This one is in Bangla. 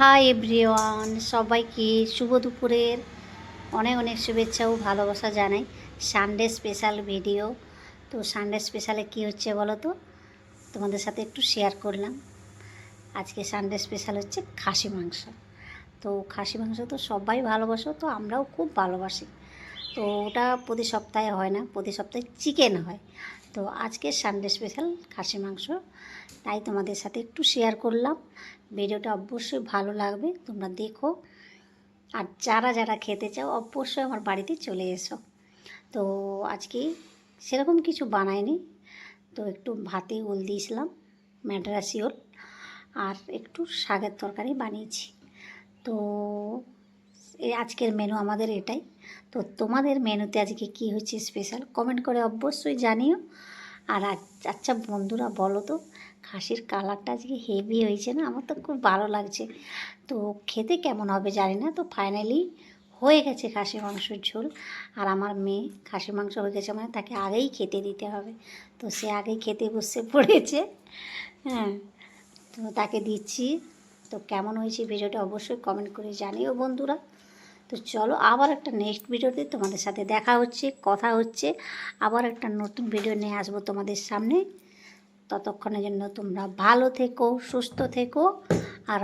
হাই এভরিওয়ান, সবাইকে শুভ দুপুরের অনেক অনেক শুভেচ্ছা ও ভালোবাসা জানাই। সানডে স্পেশাল ভিডিও তো সানডে স্পেশালে কি হচ্ছে বলো তো? তোমাদের সাথে একটু শেয়ার করলাম। আজকে সানডে স্পেশাল হচ্ছে খাসি মাংস। তো খাসি মাংস তো সবাই ভালোবাসো, তো আমরাও খুব ভালোবাসি। তো ওটা প্রতি সপ্তাহে হয় না, প্রতি সপ্তাহে চিকেন হয়। তো আজকে সানডে স্পেশাল খাসি মাংস। তাই তোমাদের সাথে একটু শেয়ার করলাম। ভিডিওটা অবশ্যই ভালো লাগবে, তোমরা দেখো। আর যারা যারা খেতে চাও, অবশ্যই আমার বাড়িতে চলে এসো। তো আজকে সেরকম কিছু বানাইনি। তো একটু ভাতে উল দিয়েছিলাম ম্যাড্রাসি ওল। আর একটু শাকের তরকারি বানিয়েছি। তো আজকের মেনু আমাদের এটাই। তো তোমাদের মেনুতে আজকে কি হচ্ছে স্পেশাল কমেন্ট করে অবশ্যই জানিও। আর আচ্ছা বন্ধুরা বলো তো, খাসির কালারটা আজকে হেভি হয়েছে না? আমার তো খুব ভালো লাগছে। তো খেতে কেমন হবে জানি না, তো ফাইনালি হয়ে গেছে খাসি মাংসের ঝোল। আর আমার মেয়ে খাসি মাংস হয়ে গেছে মানে তাকে আগেই খেতে দিতে হবে। তো সে আগেই খেতে বসে পড়েছে। হ্যাঁ তো তাকে দিচ্ছি। তো কেমন হয়েছে ভিডিওটা অবশ্যই কমেন্ট করে জানিও বন্ধুরা। তো চলো আবার একটা নেক্সট ভিডিওতে তোমাদের সাথে দেখা হচ্ছে, কথা হচ্ছে। আবার একটা নতুন ভিডিও নিয়ে আসব তোমাদের সামনে। ততক্ষণের জন্য তোমরা ভালো থেকো, সুস্থ থেকো, আর